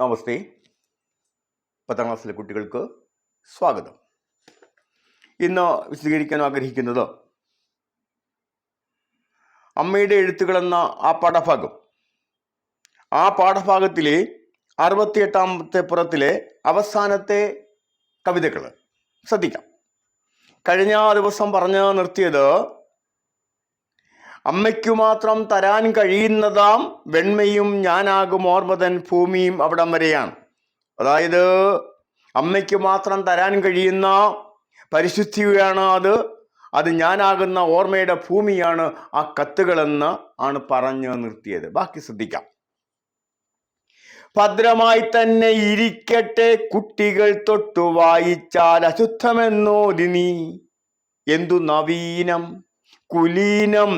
നമസ്തേ. പത്താം ക്ലാസ്സിലെ കുട്ടികൾക്ക് സ്വാഗതം. ഇന്ന് വിശദീകരിക്കാൻ ആഗ്രഹിക്കുന്നത് അമ്മയുടെ എഴുത്തുകൾ എന്ന ആ പാഠഭാഗം. ആ പാഠഭാഗത്തിലെ അറുപത്തിയെട്ടാമത്തെ പുറത്തിലെ അവസാനത്തെ കവിതകൾ ശ്രദ്ധിക്കാം. കഴിഞ്ഞ ദിവസം പറഞ്ഞു നിർത്തിയത് അമ്മയ്ക്കു മാത്രം തരാൻ കഴിയുന്നതാം വെണ്മയും ഞാനാകും ഓർമ്മതൻ ഭൂമിയും അവിടം വരെയാണ്. അതായത് അമ്മയ്ക്ക് മാത്രം തരാൻ കഴിയുന്ന പരിശുദ്ധിയാണ് അത്. അത് ഞാനാകുന്ന ഓർമ്മയുടെ ഭൂമിയാണ്. ആ കത്തുകളെന്ന് ആണ് പറഞ്ഞു നിർത്തിയത്. ബാക്കി ശ്രദ്ധിക്കാം. ഭദ്രമായി തന്നെ ഇരിക്കട്ടെ കുട്ടികൾ തൊട്ടു വായിച്ചാൽ അശുദ്ധമെന്നോതി നീ എന്തു നവീനം. കുലീനം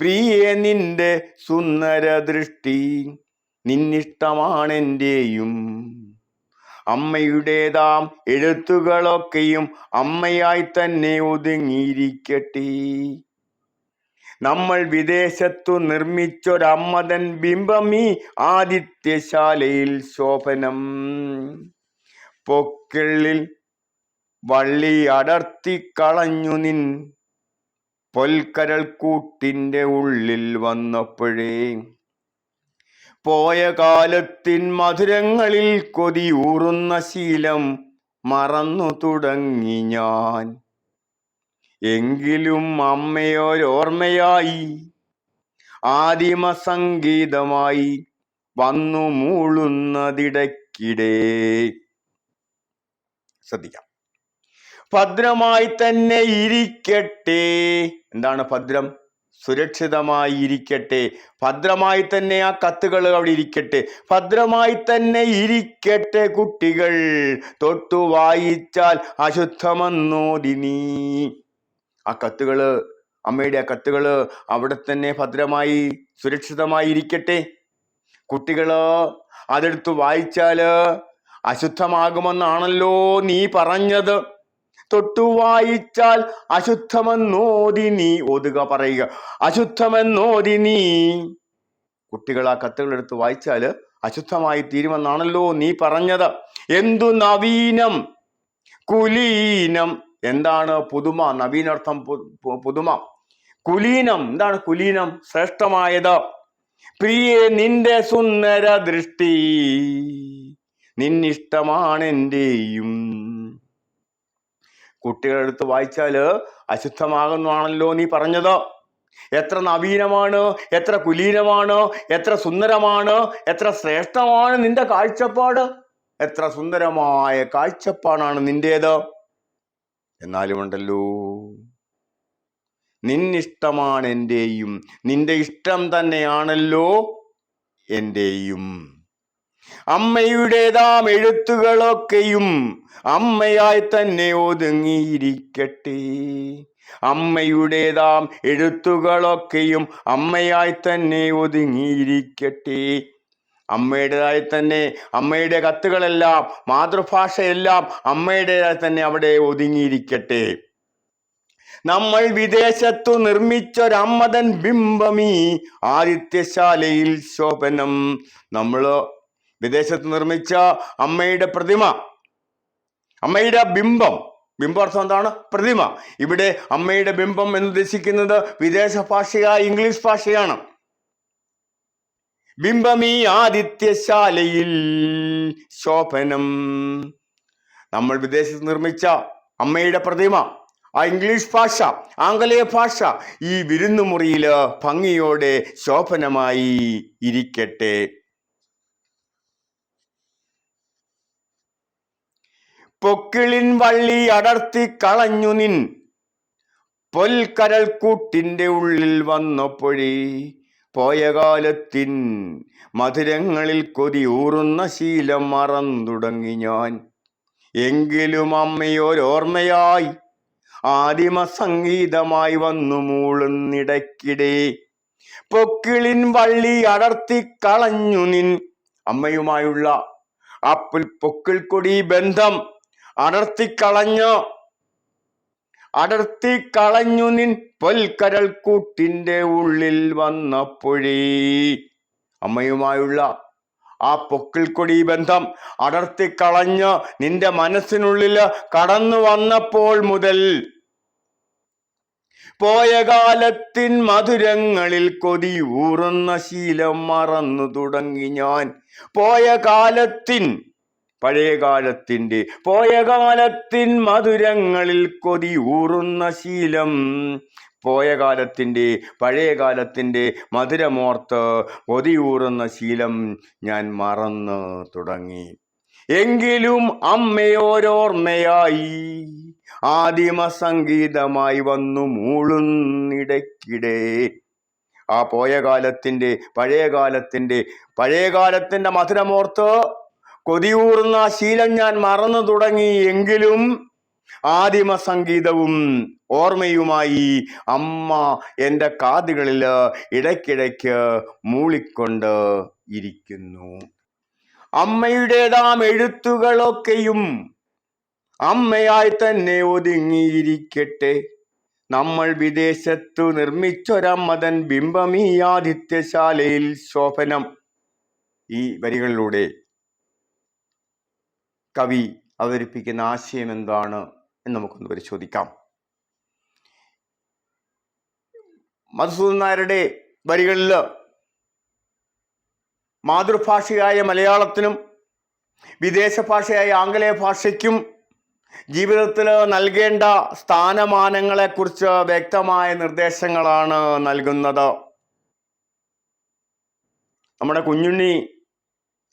പ്രിയേ നിന്റെ സുന്ദര ദൃഷ്ടി നിന്നിഷ്ടമാണെന്റെയും അമ്മയുടേതാം എഴുത്തുകളൊക്കെയും അമ്മയായി തന്നെ ഒതുങ്ങിയിരിക്കട്ടെ. നമ്മൾ വിദേശത്തു നിർമ്മിച്ചൊരമ്മതൻ ബിംബമീ ആദിത്യശാലയിൽ ശോഭനം. പൊക്കിളിൽ വള്ളി അടർത്തി കളഞ്ഞു നിൻ പൊൽക്കരൾ കൂട്ടിന്റെ ഉള്ളിൽ വന്നപ്പോഴേ പോയ കാലത്തിൻ മധുരങ്ങളിൽ കൊതിയൂറുന്ന ശീലം മറന്നു തുടങ്ങി ഞാൻ. എങ്കിലും അമ്മയോരോർമ്മയായി ആദിമ സംഗീതമായി വന്നു മൂളുന്നതിടയ്ക്കിടെ. ശ്രദ്ധിക്കാം. ഭദ്രമായി തന്നെ ഇരിക്കട്ടെ. എന്താണ് ഭദ്രം? സുരക്ഷിതമായി ഇരിക്കട്ടെ ഭദ്രമായി തന്നെ ആ കത്തുകൾ അവിടെ ഇരിക്കട്ടെ. ഭദ്രമായി തന്നെ ഇരിക്കട്ടെ കുട്ടികൾ. തൊട്ടു വായിച്ചാൽ അശുദ്ധമെന്നോടി നീ. ആ കത്തുകൾ അമ്മയുടെ ആ കത്തുകൾ അവിടെ തന്നെ ഭദ്രമായി സുരക്ഷിതമായി ഇരിക്കട്ടെ കുട്ടികൾ അതെടുത്ത് വായിച്ചാൽ അശുദ്ധമാകുമെന്നാണല്ലോ നീ പറഞ്ഞത്. തൊട്ടു വായിച്ചാൽ അശുദ്ധമെന്നോതി നീ ഒതുക പറയുക. അശുദ്ധമെന്നോതി നീ കുട്ടികൾ ആ കത്തുകൾ എടുത്ത് വായിച്ചാൽ അശുദ്ധമായി തീരുമെന്നാണല്ലോ നീ പറഞ്ഞത്. എന്തു നവീനം? കുലീനം. എന്താണ് പുതുമ? നവീനർത്ഥം പുതുമ. കുലീനം. എന്താണ് കുലീനം? ശ്രേഷ്ഠമായത്. പ്രിയെ നിന്റെ സുന്ദര ദൃഷ്ടി നിന്നിഷ്ടമാണെന്റെയും കുട്ടികളെടുത്ത് വായിച്ചാൽ അശുദ്ധമാകുന്നതാണല്ലോ നീ പറഞ്ഞത്. എത്ര നവീനമാണ് എത്ര കുലീനമാണ് എത്ര സുന്ദരമാണ് എത്ര ശ്രേഷ്ഠമാണ് നിന്റെ കാഴ്ചപ്പാട്. എത്ര സുന്ദരമായ കാഴ്ചപ്പാടാണ് നിന്റേത്. എന്നാലും ഉണ്ടല്ലോ നിന്നിഷ്ടമാണ് എന്റെയും നിന്റെ ഇഷ്ടം തന്നെയാണല്ലോ എന്റെയും അമ്മയുടേതാം എഴുത്തുകളൊക്കെയും അമ്മയായി തന്നെ ഒതുങ്ങിയിരിക്കട്ടെ. അമ്മയുടേതാം എഴുത്തുകളൊക്കെയും അമ്മയായി തന്നെ ഒതുങ്ങിയിരിക്കട്ടെ. അമ്മയുടേതായി തന്നെ അമ്മയുടെ കത്തുകളെല്ലാം മാതൃഭാഷയെല്ലാം അമ്മയുടേതായി തന്നെ അവിടെ ഒതുങ്ങിയിരിക്കട്ടെ. നമ്മൾ വിദേശത്തു നിർമ്മിച്ചൊരമ്മതൻ ബിംബമീ ആദിത്യശാലയിൽ ശോഭനം. നമ്മൾ വിദേശത്ത് നിർമ്മിച്ച അമ്മയുടെ പ്രതിമ. അമ്മയുടെ ബിംബം. ബിംബാർത്ഥം എന്താണ്? പ്രതിമ. ഇവിടെ അമ്മയുടെ ബിംബം എന്ന് ഉദ്ദേശിക്കുന്നത് വിദേശ ഭാഷയായ ഇംഗ്ലീഷ് ഭാഷയാണ്. ബിംബമീ ആദിത്യശാലയിൽ ശോഭനം. നമ്മൾ വിദേശത്ത് നിർമ്മിച്ച അമ്മയുടെ പ്രതിമ. ആ ഇംഗ്ലീഷ് ഭാഷ ആംഗലേയ ഭാഷ ഈ വിരുന്നുമുറിയിൽ ഭംഗിയോടെ ശോഭനമായി ഇരിക്കട്ടെ. പൊക്കിളിൻ വള്ളി അടർത്തി കളഞ്ഞു നിൻ. പൊൽക്കരൽ കൂട്ടിന്റെ ഉള്ളിൽ വന്നപ്പോഴേ പോയ കാലത്തിൻ മധുരങ്ങളിൽ കൊതി ഊറുന്ന ശീലം മറന്നുടങ്ങി ഞാൻ. എങ്കിലും അമ്മയോരോർമ്മയായി ആദിമ സംഗീതമായി വന്നു മൂളുന്നിടയ്ക്കിടെ പൊക്കിളിൻ വള്ളി അടർത്തി കളഞ്ഞു നിൻ. അമ്മയുമായുള്ള ആ പൊക്കിൾക്കൊടി പൊക്കിൾ കൊടി ബന്ധം അടർത്തിക്കളഞ്ഞ്? അടർത്തിക്കളഞ്ഞു നിൻ പൊൽക്കരൾ കൂട്ടിന്റെ ഉള്ളിൽ വന്നപ്പോഴേ അമ്മയുമായുള്ള ആ പൊക്കിൾക്കൊടി ബന്ധം അടർത്തിക്കളഞ്ഞ് നിന്റെ മനസ്സിനുള്ളിൽ കടന്നു വന്നപ്പോൾ മുതൽ പോയ കാലത്തിൻ മധുരങ്ങളിൽ കൊതി ഊറുന്ന ശീലം മറന്നു തുടങ്ങി ഞാൻ. പോയ കാലത്തിൻ പഴയ കാലത്തിന്റെ പോയ കാലത്തിൻ മധുരങ്ങളിൽ കൊതി ഊറുന്ന ശീലം. പോയ കാലത്തിന്റെ പഴയ കാലത്തിന്റെ മധുരമോർത്ത് കൊതിയൂറുന്ന ശീലം ഞാൻ മറന്ന് തുടങ്ങി. എങ്കിലും അമ്മയോരോർമ്മയായി ആദിമ സംഗീതമായി വന്നു മൂളുന്നിടയ്ക്കിടെ. ആ പോയ കാലത്തിന്റെ പഴയ കാലത്തിന്റെ പഴയ കാലത്തിന്റെ മധുരമോർത്ത് കൊതിയൂറുന്ന ശീലം ഞാൻ മറന്നു തുടങ്ങി എങ്കിലും ആദിമ സംഗീതവും ഓർമ്മയുമായി അമ്മ എന്റെ കാതുകളിൽ ഇടയ്ക്കിടയ്ക്ക് മൂളിക്കൊണ്ട് ഇരിക്കുന്നു. അമ്മയുടേതാം എഴുത്തുകളൊക്കെയും അമ്മയായി തന്നെ ഒതുങ്ങിയിരിക്കട്ടെ. നമ്മൾ വിദേശത്തു നിർമ്മിച്ചൊരമ്മതൻ ബിംബം ഈ ആദിത്യശാലയിൽ ശോഭനം. ഈ വരികളിലൂടെ കവി അവതരിപ്പിക്കുന്ന ആശയം എന്താണ് എന്ന് നമുക്കൊന്ന് പരിശോധിക്കാം. മധുസൂദൻ നായരുടെ വരികളിൽ മാതൃഭാഷയായ മലയാളത്തിനും വിദേശ ഭാഷയായ ആംഗലേയ ഭാഷയ്ക്കും ജീവിതത്തിൽ നൽകേണ്ട സ്ഥാനമാനങ്ങളെക്കുറിച്ച് വ്യക്തമായ നിർദ്ദേശങ്ങളാണ് നൽകുന്നത്. നമ്മുടെ കുഞ്ഞുണ്ണി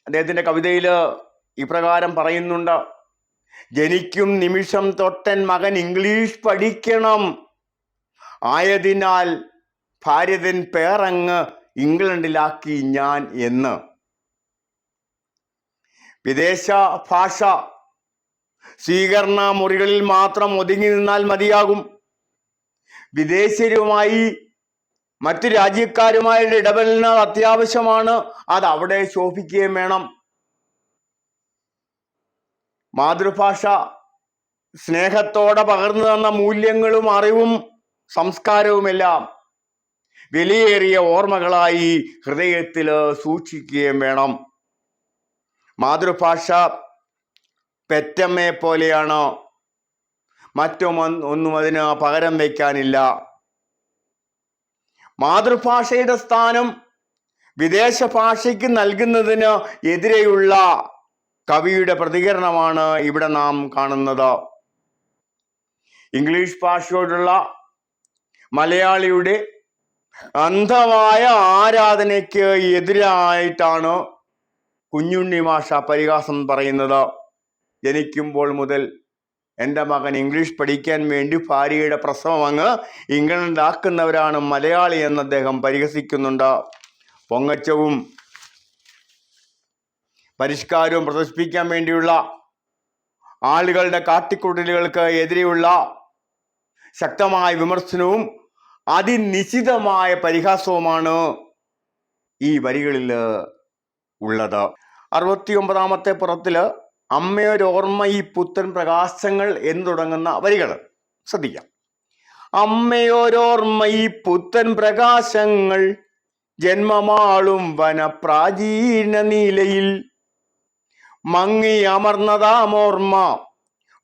അദ്ദേഹത്തിന്റെ കവിതയിൽ ഇപ്രകാരം പറയുന്നുണ്ട്. ജനിക്കും നിമിഷം തൊട്ടൻ മകൻ ഇംഗ്ലീഷ് പഠിക്കണം. ആയതിനാൽ ഭാര്യതൻ പേറങ്ങ് ഇംഗ്ലണ്ടിലാക്കി ഞാൻ എന്ന്. വിദേശ ഭാഷ സ്വീകരണ മുറികളിൽ മാത്രം ഒതുങ്ങി നിന്നാൽ മതിയാകും. വിദേശീയരുമായി മറ്റു രാജ്യക്കാരുമായുള്ള ഇടപെടലിനാൽ അത്യാവശ്യമാണ്. അത് അവിടെ ശോഭിക്കുകയും വേണം. മാതൃഭാഷ സ്നേഹത്തോടെ പകർന്നു തന്ന മൂല്യങ്ങളും അറിവും സംസ്കാരവുമെല്ലാം വിലയേറിയ ഓർമ്മകളായി ഹൃദയത്തിൽ സൂക്ഷിക്കുകയും വേണം. മാതൃഭാഷ പെറ്റമ്മയെ പോലെയാണ്. മറ്റും ഒന്നും അതിന് പകരം വയ്ക്കാനില്ല. മാതൃഭാഷയുടെ സ്ഥാനം വിദേശ ഭാഷയ്ക്ക് നൽകുന്നതിന് എതിരെയുള്ള കവിയുടെ പ്രതികരണമാണ് ഇവിടെ നാം കാണുന്നത്. ഇംഗ്ലീഷ് ഭാഷയോടുള്ള മലയാളിയുടെ അന്ധമായ ആരാധനയ്ക്ക് എതിരായിട്ടാണ് കുഞ്ഞുണ്ണി മാഷ പരിഹാസം പറയുന്നത്. ജനിക്കുമ്പോൾ മുതൽ എന്റെ മകൻ ഇംഗ്ലീഷ് പഠിക്കാൻ വേണ്ടി ഭാര്യയുടെ പ്രസവം അങ്ങ് ഇംഗ്ലണ്ടിലാക്കുന്നവരാണ് മലയാളി എന്ന് അദ്ദേഹം പരിഹസിക്കുന്നുണ്ട്. പൊങ്ങച്ചവും പരിഷ്കാരവും പ്രദർശിപ്പിക്കാൻ വേണ്ടിയുള്ള ആളുകളുടെ കാട്ടിക്കൂട്ടലുകൾക്ക് എതിരെയുള്ള ശക്തമായ വിമർശനവും അതിനിശിതമായ പരിഹാസവുമാണ് ഈ വരികളിൽ ഉള്ളത്. അറുപത്തി ഒമ്പതാമത്തെ പുറത്തിൽ അമ്മയൊരോർമ്മ ഈ പുത്തൻ പ്രകാശങ്ങൾ എന്ന് തുടങ്ങുന്ന വരികൾ ശ്രദ്ധിക്കാം. അമ്മയോരോർമ്മ ഈ പുത്തൻ പ്രകാശങ്ങൾ ജന്മമാളും വനപ്രാചീന നീലയിൽ മങ്ങി അമർന്നതാമോർമ്മ.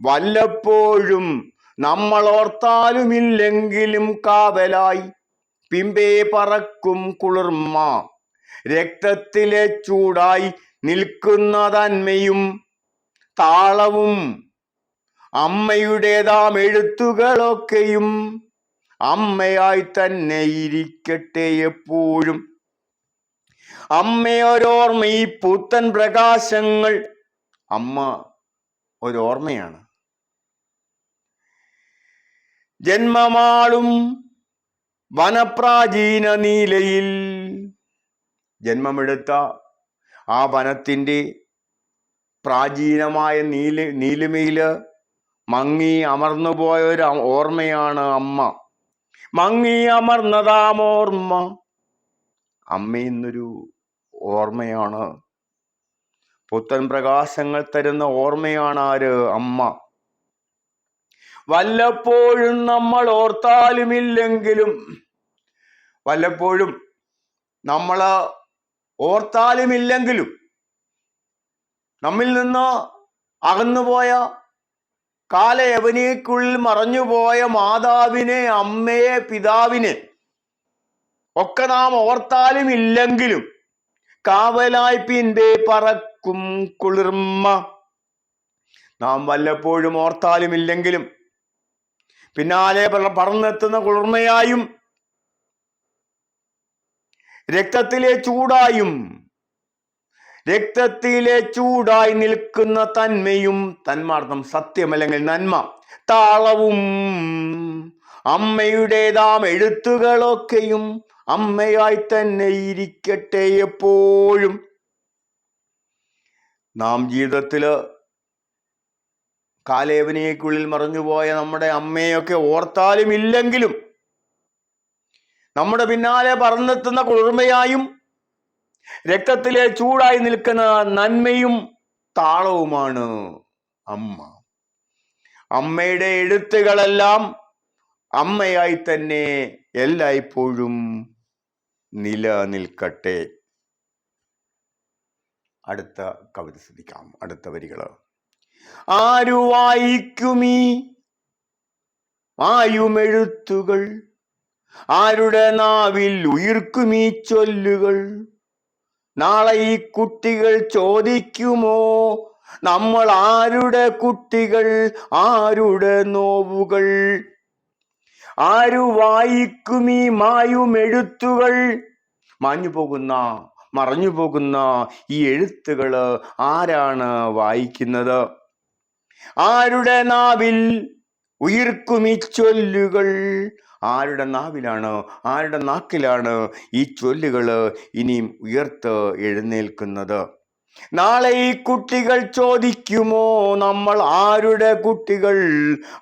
വല്ലപ്പോഴും നമ്മൾ ഓർത്താലുമില്ലെങ്കിലും കാവലായി. പിമ്പേ പറക്കും കുളിർമ്മ. രക്തത്തിലെ ചൂടായി നിൽക്കുന്നതന്മയും. താളവും അമ്മയുടേതാം എഴുത്തുകളൊക്കെയും അമ്മയായി തന്നെ ഇരിക്കട്ടെ എപ്പോഴും. അമ്മയൊരോർമ്മ ഈ പുത്തൻ പ്രകാശങ്ങൾ. അമ്മ ഒരോർമ്മയാണ്. ജന്മമാളും വനപ്രാചീന നീലയിൽ. ജന്മമെടുത്ത ആ വനത്തിന്റെ പ്രാചീനമായ നീല നീലിമയിൽ മങ്ങി അമർന്നുപോയൊരു ഓർമ്മയാണ് അമ്മ. മങ്ങി അമർന്നതാമോർമ്മ. അമ്മ എന്നൊരു ഓർമ്മയാണ്. പുത്തൻ പ്രകാശങ്ങൾ തരുന്ന ഓർമ്മയാണ് ആര്? അമ്മ. വല്ലപ്പോഴും നമ്മൾ ഓർത്താലുമില്ലെങ്കിലും വല്ലപ്പോഴും നമ്മൾ ഓർത്താലുമില്ലെങ്കിലും നമ്മിൽ നിന്ന് അകന്നുപോയ കാലയവനിക്കുള്ളിൽ മറഞ്ഞുപോയ മാതാവിനെ അമ്മയെ പിതാവിനെ ഒക്കെ നാം ഓർത്താലും ഇല്ലെങ്കിലും കാവലായി പിൻപേ പറക്കും കുളിർമ്മ നാം വല്ലപ്പോഴും ഓർത്താലും ഇല്ലെങ്കിലും പിന്നാലെ പറ- പറന്നെത്തുന്ന കുളിർമയായും രക്തത്തിലെ ചൂടായും രക്തത്തിലെ ചൂടായി നിൽക്കുന്ന തന്മയും തന്മാർത്ഥം സത്യമല്ലെങ്കിൽ നന്മ താളവും അമ്മയുടേതാം എഴുത്തുകളൊക്കെയും അമ്മയായി തന്നെ ഇരിക്കട്ടെ എപ്പോഴും. നാം ജീവിതത്തിൽ കാലേവനിയക്കുള്ളിൽ മറഞ്ഞുപോയ നമ്മുടെ അമ്മയൊക്കെ ഓർത്താലും ഇല്ലെങ്കിലും നമ്മുടെ പിന്നാലെ പറന്നെത്തുന്ന കുളിർമയായും രക്തത്തിലെ ചൂടായി നിൽക്കുന്ന നന്മയും താളവുമാണ് അമ്മ. അമ്മയുടെ എഴുത്തുകളെല്ലാം അമ്മയായി തന്നെ എല്ലായ്പ്പോഴും നിലനിൽക്കട്ടെ അടുത്ത കവിത ശ്രദ്ധിക്കാം. അടുത്ത വരികൾ. ആരു വായിക്കുമീ വായുമെഴുത്തുകൾ ആരുടെ നാവിൽ ഉയിർക്കുമീ ചൊല്ലുകൾ? നാളെ ഈ കുട്ടികൾ ചോദിക്കുമോ? നമ്മൾ ആരുടെ കുട്ടികൾ? ആരുടെ നോവുകൾ? ആരു വായിക്കുമീ മായുമെഴുത്തുകൾ? മാഞ്ഞു പോകുന്ന മറഞ്ഞു പോകുന്ന ഈ എഴുത്തുകൾ ആരാണ് വായിക്കുന്നത്? ആരുടെ നാവിൽ ഉയർക്കും ഈ ചൊല്ലുകൾ? ആരുടെ നാവിലാണ് ആരുടെ നാക്കിലാണ് ഈ ചൊല്ലുകൾ ഇനിയും ഉയർത്ത് എഴുന്നേൽക്കുന്നത്? നാളെ ഈ കുട്ടികൾ ചോദിക്കുമോ? നമ്മൾ ആരുടെ കുട്ടികൾ?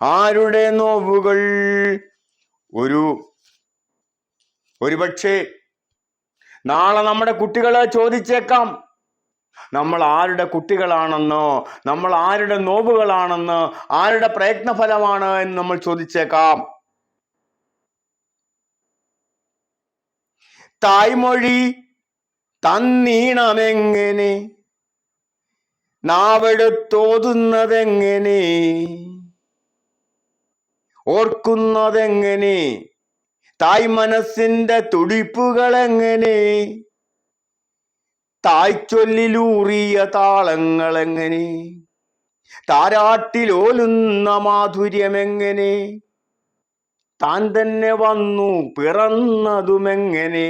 ആരുടെ നോവുകൾ? ഒരു ഒരുപക്ഷെ നാളെ നമ്മുടെ കുട്ടികളെ ചോദിച്ചേക്കാം. നമ്മൾ ആരുടെ കുട്ടികളാണെന്നോ നമ്മൾ ആരുടെ നോവുകളാണെന്ന് ആരുടെ പ്രയത്നഫലമാണ് എന്ന് നമ്മൾ ചോദിച്ചേക്കാം. തായ്മൊഴി തന്നീണമെങ്ങനെ നാവെടുത്തോതുന്നതെങ്ങനെ? ഓർക്കുന്നതെങ്ങനെ? തായ് മനസ്സിന്റെ തുടിപ്പുകൾ എങ്ങനെ തായ്ച്ചൊല്ലിലൂറിയ താളങ്ങൾ എങ്ങനെ താരാട്ടിലോലുന്ന മാധുര്യമെങ്ങനെ? താൻ തന്നെ വന്നു പിറന്നതുമെങ്ങനെ?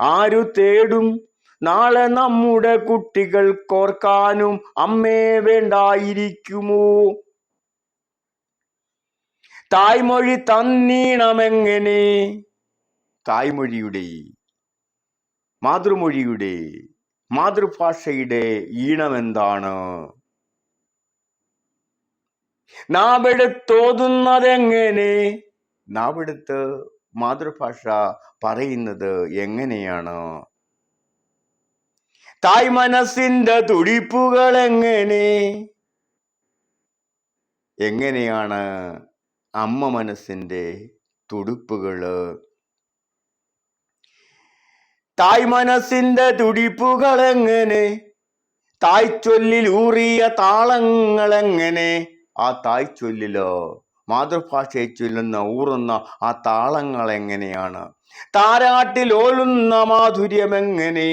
ആരു തേടും? നാളെ നമ്മുടെ കുട്ടികൾ കോർക്കാനും അമ്മേ വേണ്ടായിരിക്കുമോ? തായ്മൊഴി തന്നീണമെങ്ങനെ? തായ്മൊഴിയുടെ മാതൃമൊഴിയുടെ മാതൃഭാഷയുടെ ഈണമെന്താണ്? നാവെടുത്തോതുന്നതെങ്ങനെ? നാവെടുത്ത് മാതൃഭാഷ പറയുന്നത് എങ്ങനെയാണ്? തായ് മനസ്സിന്റെ തുടിപ്പുകൾ എങ്ങനെ എങ്ങനെയാണ്? അമ്മ മനസ്സിന്റെ തുടിപ്പുകൾ തായ് മനസ്സിന്റെ തുടിപ്പുകൾ എങ്ങനെ തായ്ച്ചൊല്ലിൽ ഊറിയ താളങ്ങൾ എങ്ങനെ ആ തായ്ച്ചൊല്ലിലോ മാതൃഭാഷയെ ചൊല്ലുന്ന ഊറുന്ന ആ താളങ്ങൾ എങ്ങനെയാണ് താരാട്ടിൽ ഓലുന്ന മാധുര്യം എങ്ങനെ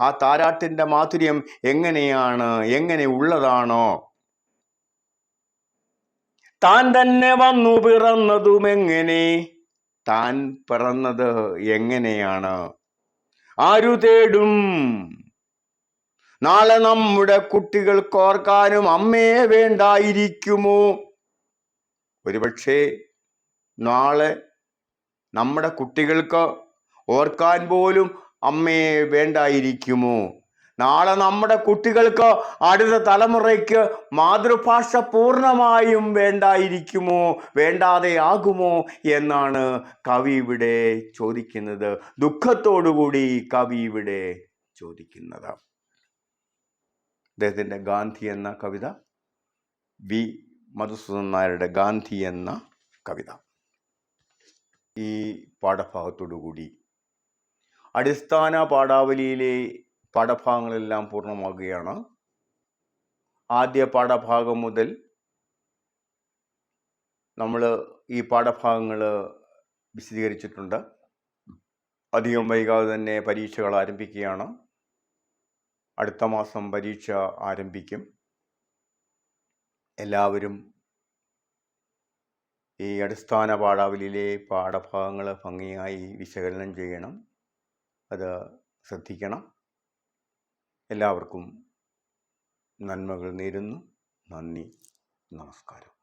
ആ താരാട്ടിന്റെ മാധുര്യം എങ്ങനെയാണ്? എങ്ങനെ ഉള്ളതാണോ? താൻ തന്നെ വന്നു പിറന്നതും എങ്ങനെ താൻ പിറന്നത് എങ്ങനെയാണ്? ആരു തേടും? നാളെ നമ്മുടെ കുട്ടികൾക്ക് ഓർക്കാനും അമ്മയെ വേണ്ടായിരിക്കുമോ? ഒരുപക്ഷെ നാളെ നമ്മുടെ കുട്ടികൾക്ക് ഓർക്കാൻ പോലും അമ്മയെ വേണ്ടായിരിക്കുമോ? നാളെ നമ്മുടെ കുട്ടികൾക്ക് അടുത്ത തലമുറയ്ക്ക് മാതൃഭാഷ പൂർണമായും വേണ്ടായിരിക്കുമോ? വേണ്ടാതെ ആകുമോ എന്നാണ് കവി ഇവിടെ ചോദിക്കുന്നത്. ദുഃഖത്തോടുകൂടി കവി ഇവിടെ ചോദിക്കുന്നത്. അദ്ദേഹത്തിന്റെ ഗാന്ധി എന്ന കവിത വി. മധുസൂദൻ നായരുടെ ഗാന്ധി എന്ന കവിത. ഈ പാഠഭാഗത്തോടു കൂടി അടിസ്ഥാന പാഠാവലിയിലെ പാഠഭാഗങ്ങളെല്ലാം പൂർണമാകുകയാണ്. ആദ്യ പാഠഭാഗം മുതൽ നമ്മൾ ഈ പാഠഭാഗങ്ങൾ വിശദീകരിച്ചിട്ടുണ്ട്. അധികം വൈകാതെ തന്നെ പരീക്ഷകൾ ആരംഭിക്കുകയാണ്. അടുത്ത മാസം പരീക്ഷ ആരംഭിക്കും. എല്ലാവരും ഈ അടിസ്ഥാന പാഠാവലിയിലെ പാഠഭാഗങ്ങൾ ഭംഗിയായി വിശകലനം ചെയ്യണം. അത് ശ്രദ്ധിക്കണം. എല്ലാവർക്കും നന്മകൾ നേരുന്നു. നന്ദി. നമസ്കാരം.